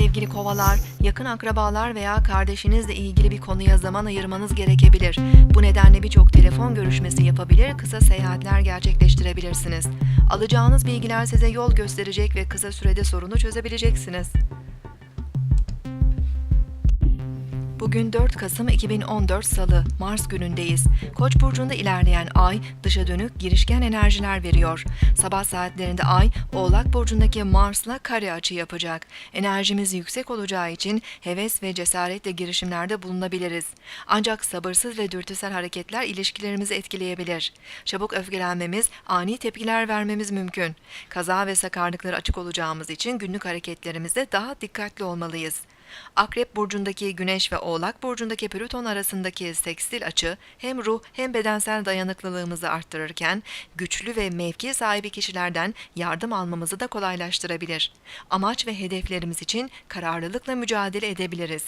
sevgili kovalar, yakın akrabalar veya kardeşinizle ilgili bir konuya zaman ayırmanız gerekebilir. Bu nedenle birçok telefon görüşmesi yapabilir, kısa seyahatler gerçekleştirebilirsiniz. Alacağınız bilgiler size yol gösterecek ve kısa sürede sorunu çözebileceksiniz. Bugün 4 Kasım 2014 Salı, Mars günündeyiz. Koç burcunda ilerleyen ay dışa dönük girişken enerjiler veriyor. Sabah saatlerinde ay Oğlak burcundaki Mars'la kare açı yapacak. Enerjimiz yüksek olacağı için heves ve cesaretle girişimlerde bulunabiliriz. Ancak sabırsız ve dürtüsel hareketler ilişkilerimizi etkileyebilir. Çabuk öfkelenmemiz, ani tepkiler vermemiz mümkün. Kaza ve sakarlıklara açık olacağımız için günlük hareketlerimizde daha dikkatli olmalıyız. Akrep burcundaki Güneş ve Oğlak burcundaki Plüton arasındaki sekstil açı hem ruh hem bedensel dayanıklılığımızı arttırırken güçlü ve mevki sahibi kişilerden yardım almamızı da kolaylaştırabilir. Amaç ve hedeflerimiz için kararlılıkla mücadele edebiliriz.